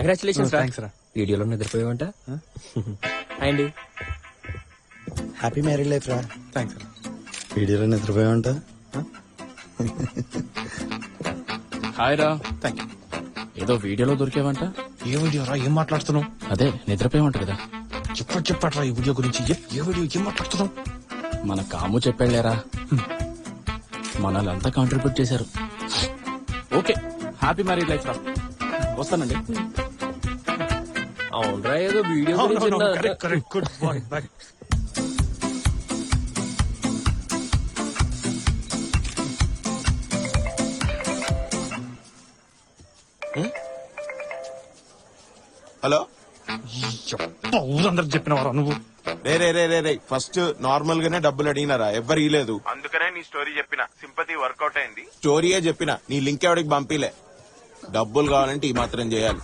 Congratulations రా thanks రా వీడియోలో నిద్రపోయావంట? అండి. హ్యాపీ మ్యారీడ్ లైఫ్ రా థ్యాంక్స్ రా వీడియోలో నిద్రపోయామంట హాయ్ రా థ్యాంక్ యూ ఏదో వీడియోలో దొరికేవంట? ఏ వీడియో రా? ఏం మాట్లాడుతున్నావు? అదే నిద్రపోయామంట కదా. చెప్పట్ చెప్పట్రా ఈ వీడియో గురించి. ఏ- వీడియో? ఏం మాట్లాడుతున్నావు? మన కాము చెప్పాళ్ళేరా మనల్ంతా కాంట్రిబ్యూట్ చేశారు. ఓకే హ్యాపీ మ్యారీడ్ లైఫ్ రా వస్తానండి. అవునరా ఏదో వీడియో గురించి విన్నా. Correct correct good bye bye hello ఊరందరూ చెప్పినవారా నువ్వు రే రే రే రే రే ఫస్ట్ నార్మల్ గానే డబ్బులు అడిగినారా? ఎవ్వరు ఇలేదు అందుకనే నీ స్టోరీ చెప్పిన. సింపతి వర్కౌట్ అయింది. స్టోరీయే చెప్పిన. నీ లింక్ ఎవడికి పంపిలే? డబ్బులు కావాలంటే ఈ మాత్రం చేయాలి.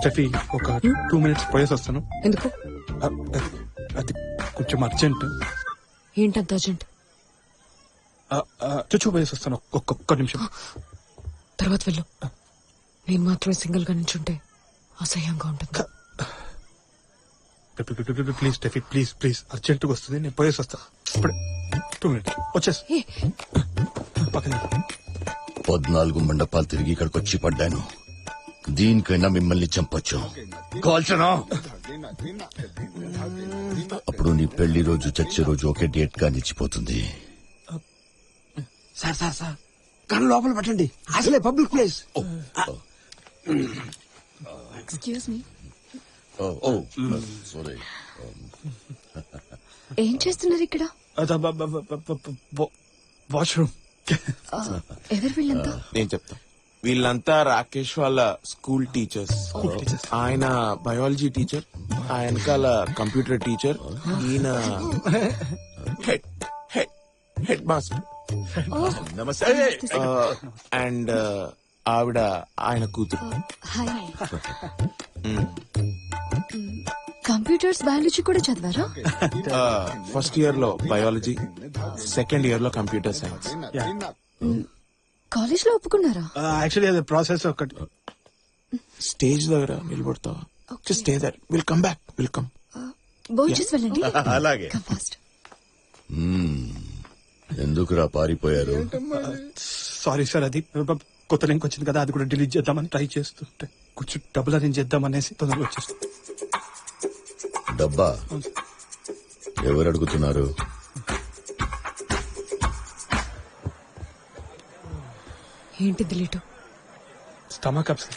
స్టెఫీ ఒక టూ మినిట్స్ పోయేసి వస్తాను. ఎందుకు? అ- అది- అది కొంచెం అర్జెంట్. ఏంటంత అర్జెంట్? చుచ్చు పోయేసి వస్తాను. ఒక్క ఒక్క నిమిషం. తర్వాత వెళ్ళు. నేను మాత్రమే సింగిల్గా నించుంటే అసహ్యంగా ఉంటుంది. Please Steffi please please. అర్జెంట్గా వస్తుంది నేను పోయేసి వస్తా. ఇప్పుడే. Two minutes. వచ్చేసి. ఏ, పక్కన. పద్నాలుగు మండపాలు తిరిగి ఇక్కడికి వచ్చి పడ్డాను. దీనికైనా మిమ్మల్ని చంపొచ్చు. కాల్చనా? అప్పుడు నీ పెళ్ళి రోజు చచ్చే రోజు ఒకే డేట్గా నిలిచిపోతుంది. Sir sir sir. కన్ను లోపల పెట్టండి. అసలే public place. Excuse me oh, oh, sorry ఏం చేస్తున్నారు ఇక్కడ? వాష్రూమ్. ఎవరు వీళ్ళంతా? నేను చెప్తా. వీళ్ళంతా రాకేష్ వాళ్ళ స్కూల్ టీచర్స్. ఆయన బయాలజీ టీచర్ ఆ వెనకాల కంప్యూటర్ టీచర్ ఈయన హెడ్ హెడ్ హెడ్ మాస్టర్. నమస్తే. అండ్ ఆవిడ ఆయన కూతురు. హాయ్ కంప్యూటర్స్ బయాలజీ కూడా చదివారా? ఫస్ట్ ఇయర్లో బయాలజీ సెకండ్ ఇయర్లో కంప్యూటర్ సైన్స్. కాలేజ్లో ఒప్పుకున్నారా యాక్చువల్లీ అది ప్రాసెస్ ఒకటి స్టేజ్ దగ్గర నిలబడతావా? Just stay there will come back will come భోజేసి వెళ్ళండి. అలాగే. కమ్ ఫాస్ట్ ఎందుకురా పారిపోయారు? సారీ సార్ అది కొత్త లింక్ వచ్చింది కదా. అది కూడా డిలీట్ చేద్దామని ట్రై చేస్తుంటే. కొంచెం డబ్బులు అరేంజ్ చేద్దామనేసి తొందరగా వచ్చేసి డబ్బా? ఎవరు అడుగుతున్నారు? ఏంటి delete stomach oops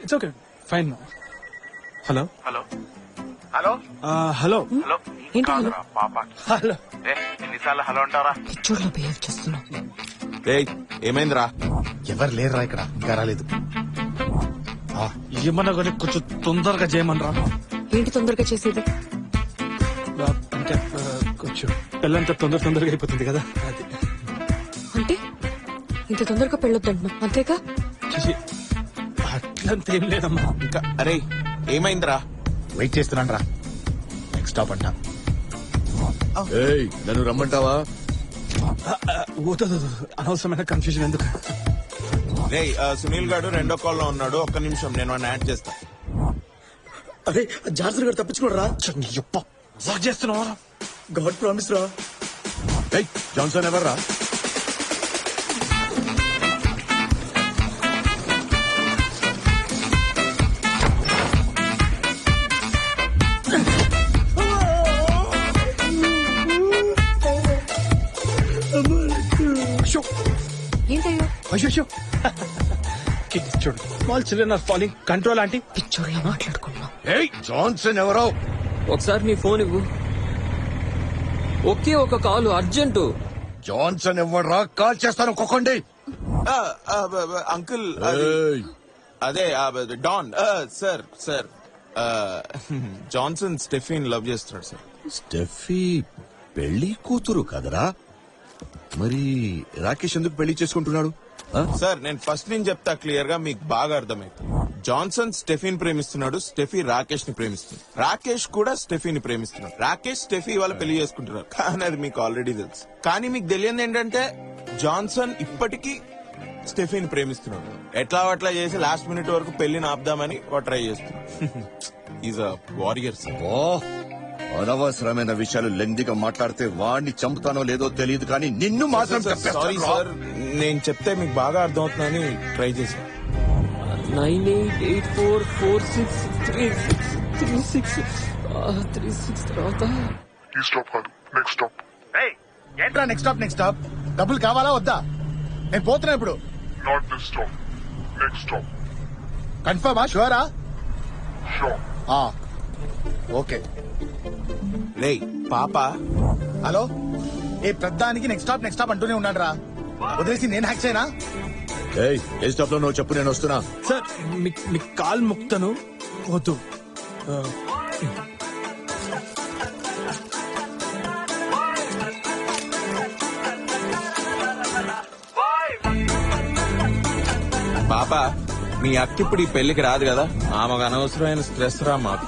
it's okay fine hello hello hello hello hello ఏంటి హలో హలో ఎన్నిసార్లు హలో అంటారా? పిచ్చోడ్లో బిహేవ్ చేస్తున్నావు. ఏమైందిరా? ఎవరు లేరురా ఇక్కడ? ఇంకా రాలేదు. ఆ, ఏమన్నా కానీ కొంచెం తొందరగా చేయమనరా? ఏంటి తొందరగా చేసేది? కొంచెం పెళ్ళంతా తొందర తొందరగా అయిపోతుంది కదా అది. ఇంత తొందరగా పెళ్ళొద్దంటున్నావు. అంతేగా? చూసి అట్లంతా ఏం లేదమ్మా. ఇంకా అరే ఏమైందిరా? వెయిట్ చేస్తున్నాను రా. నెక్స్ట్ స్టాప్ అంట. ఏయ్ నన్ను రమ్మంటావా? అనవసరమైన కన్ఫ్యూజన్ ఎందుకు? ఆ, సునీల్ గారు రెండో కాల్లో ఉన్నాడు. ఒక్క నిమిషం నేను వాడిని యాడ్ చేస్తా. అరే జాన్సన్ గారు తప్పించుకోడు రా వర్క్ చేస్తున్నావా? గాడ్ ప్రామిస్ రా. ఏయ్ జాన్సన్ ఎవర్రా? ఏంటయ్యో? అయ్యో చూడు. Small children are falling. Control aunty. పిచ్చోడ్లా మాట్లాడుకున్నావు ఏయ్ జాన్సన్ ఎవరో? ఒకసారి నీ ఫోన్ ఇవ్వు. ఒకే ఒక కాలు అర్జెంటు. జాన్సన్ ఎవడ్రా? కాల్ చేస్తాను ఒక్కొక్కండి. అంకుల్ అది- డాన్. ఆ, సార్ సార్. జాన్సన్ స్టెఫిన్ లవ్ చేస్తున్నాడు సార్. స్టెఫీ పెళ్ళి కూతురు కదరా? మరి రాకేష్ ఎందుకు పెళ్ళి చేసుకుంటున్నాడు? సార్ నేను ఫస్ట్ నుంచి చెప్తా క్లియర్గా మీకు బాగా అర్థమైంది. జాన్సన్ స్టెఫీని ప్రేమిస్తున్నాడు స్టెఫీ రాకేష్ని ప్రేమిస్తున్నాడు రాకేష్ కూడా స్టెఫీని ప్రేమిస్తున్నాడు. రాకేష్ స్టెఫీ వాళ్ళ పెళ్ళి చేసుకుంటున్నారు. కానీ అది మీకు ఆల్రెడీ తెలుసు. కానీ మీకు తెలియదు ఏంటంటే జాన్సన్ ఇప్పటికీ స్టెఫీని ప్రేమిస్తున్నాడు. ఎట్లా అట్లా చేసి లాస్ట్ మినిట్ వరకు పెళ్ళిని ఆపుదామని ట్రై చేస్తున్నాడు. ఈజ్ అ వారియర్ సార్ అనవసరమైన విషయాలు లెందిగా మాట్లాడితే వాడిని చంపుతానో లేదో తెలియదు కానీ నిన్ను మాత్రం సారీ. సార్ నేను చెప్తే మీకు బాగా అర్థమవుతుందని ట్రై చేశాను nine eight eight four four six three six three six three six తర్వాత. ఈ స్టాప్ కాదు నెక్స్ట్ స్టాప్ ఏంట్రా నెక్స్ట్ స్టాప్ నెక్స్ట్ స్టాప్ డబ్బులు కావాలా వద్దా? నేను పోతున్నా ఇప్పుడు. Not this stop next stop కన్ఫర్మా షూరా ఓకే. లే పాప. హలో? ఏ ప్రధానికి నెక్స్ట్ స్టాప్ నెక్స్ట్ స్టాప్ అంటూనే ఉన్నాడు రా వదిలేసి నేను హ్యాక్ చేయనా? ఏయ్, ఏ స్టాప్లో నువ్వు చెప్పు నేను వస్తున్నా. సార్ మీ మీ కాల్ ముక్తను వద్దు. ఆ, పాప మీ అక్క ఇప్పుడు ఈ పెళ్ళికి రాదు కదా? ఆమెకు అనవసరమైన స్ట్రెస్ రా మాకు.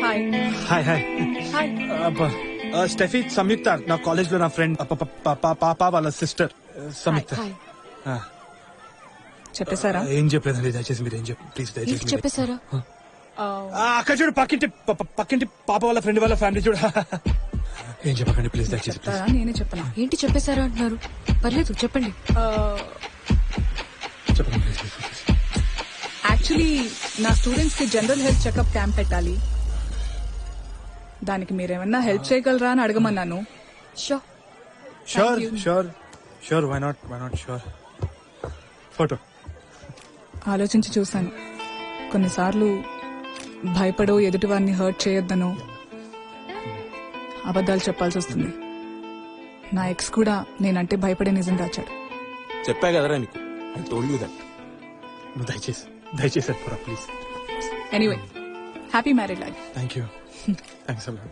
హాయ్ హాయ్ హాయ్ హాయ్ అబ్బా, ఆ, స్టెఫీ సంయుక్త నా కాలేజ్లో నా ఫ్రెండ్ పాప వాళ్ళ సిస్టర్ సంయుక్త. హాయ్ ఆ, చెప్పేశారా? ఏం చెప్పలేదండి దయచేసి మీరు ఏం చెప్పు ప్లీజ్ దయచేసి మీరు- చెప్పేశారా? ఆ, అక్కడ చూడు పక్కింటి పక్కింటి పాప వాళ్ళ ఫ్రెండ్ వాళ్ళ ఫ్యామిలీ చూడు. ఏం చెప్పకండి ప్లీజ్ దయచేసి ప్లీజ్ నేనే చెప్పనా ఏంటి చెప్పేశారా అంటున్నారు? పర్లేదు చెప్పండి. చెప్పండి ప్లీజ్ ప్లీజ్, ప్లీజ్. యాక్చువల్లీ నా స్టూడెంట్స్కి జనరల్ హెల్త్ చెకప్ క్యాంప్ పెట్టాలి. దానికి మీరేమన్నా హెల్ప్ చేయగలరా అని అడగమన్నాను. So sure sure sure why not why not sure photo ఆలోచించి చూశాను. కొన్నిసార్లు భయపడో ఎదుటి వారిని హర్ట్ చేయొద్దనో అబద్ధాలు చెప్పాల్సి వస్తుంది. నా ఎక్స్ కూడా నేనంటే భయపడే నిజం దాచాడు. చెప్పా కదరా నీకు? I told you that. నువ్వు దయచేసి దయచేసి photo please. Anyway happy married life thank you thanks అలా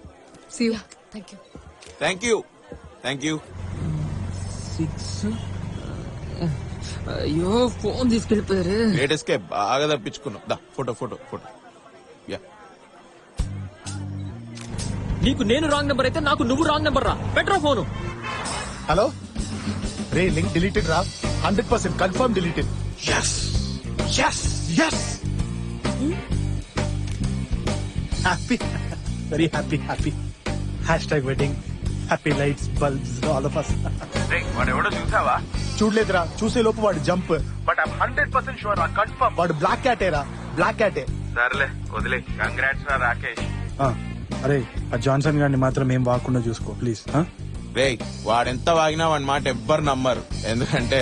see you thank you thank you thank you six అయ్యో ఫోన్ తీసుకెళ్ళిపోయారు. లేటెస్ట్ కే బాగా తప్పించుకున్నావు. దా ఫోటో ఫోటో ఫోటో. నీకు నేను రాంగ్ నెంబర్ అయితే నాకు నువ్వు రాంగ్ నెంబర్ రా. పెట్రా ఫోను. హలో? రే లింక్ డిలీటెడ్ రా. Hundred percent confirm deleted. Yes yes yes happy very happy happy tag wedding happy lights bulbs all of us చూడలేదురా. చూసే లోపు వాడు jump but I hundred percent sure రా confirm వాడు black క్యాటేరా black క్యాటే సర్లే వదిలే. కంగ్రాట్స్ రా రాకేష్. అరే ఆ జాన్సన్ గారిని మాత్రం ఏం వాకుండా చూసుకో ప్లీజ్ రే వాడెంత వాగినా వాడి మాట ఎవ్వరు నమ్మరు. ఎందుకంటే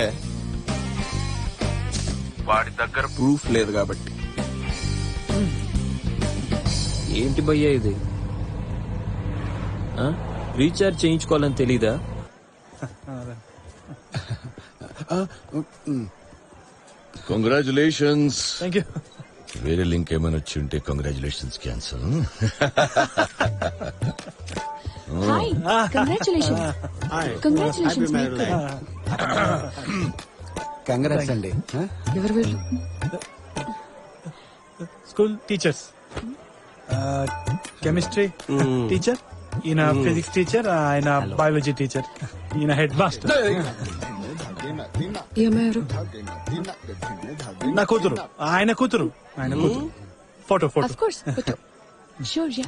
వాడి దగ్గర ప్రూఫ్ లేదు కాబట్టి. ఏంటి భయ్యా ఇది? రీఛార్జ్ చేయించుకోవాలని తెలీదా? కంగ్రాచులేషన్స్ థ్యాంక్ యూ వేరే లింక్ ఏమైనా వచ్చి ఉంటే congratulations cancel hi congratulation congratulations congrats అండి. ఎవరు వీళ్ళు? స్కూల్ టీచర్స్ కెమిస్ట్రీ టీచర్ ఈయన ఫిజిక్స్ టీచర్ ఆయన బయాలజీ టీచర్ ఈయన హెడ్ మాస్టర్ ఏమయ్యారు? నా కూతురు. ఆయన కూతురు. ఆయన కూతురు. Photo photo course sure ya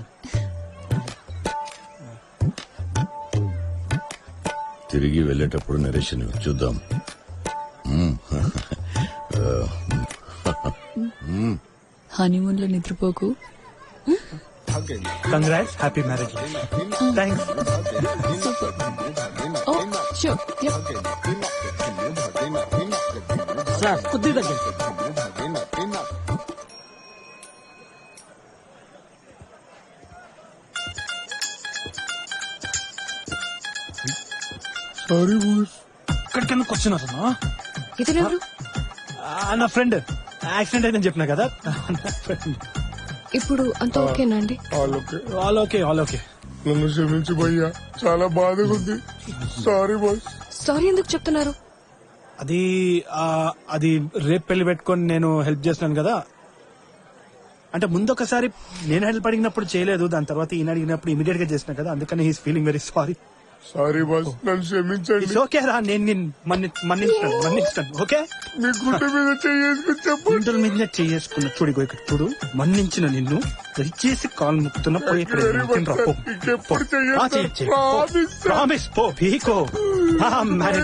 తిరిగి వెళ్ళేటప్పుడు నరేషన్ చూద్దాం. హనీమూన్లో నిద్రపోకు? Congrats happy marriage thanks sir కొద్దిగా ఎందుకు వచ్చినారన్నా ఇతను ఎవరు? ఆ, నా ఫ్రెండ్. యాక్సిడెంట్ అయిందని చెప్పినా కదా. ఇప్పుడు అంత ఓకేనా అండి? All okay. ఆల్ ఓకే నన్ను క్షమించు భయ్యా. చాలా బాధగా ఉంది. సారీ బాస్ సారీ ఎందుకు చెప్తున్నారు? అది అది రేపు పెళ్ళి పెట్టుకొని నేను హెల్ప్ చేస్తున్నాను కదా. అంటే ముందు ఒకసారి నేను హెల్ప్ అడిగినప్పుడు చేయలేదు దాని తర్వాత ఈయన అడిగినప్పుడు ఇమీడియట్గా చేసిన కదా అందుకని he's feeling very sorry. Sorry boss నన్ను క్షమించండి. ఇట్స్ ఓకే రా నేను నిన్ను మన్ని మన్నిస్తాను మన్నిస్తాను ఓకే? మీ గుండె మీద చేసుకుని చెప్పు. గుంటల మీద చేసుకున్న చూడు ఇక్కడ చూడు మన్నించిన నిన్ను దయచేసి కాల్ ముక్తున్న పోయి ఇక్కడ sir. ప్రామిస్ పో. మ్యారేజ్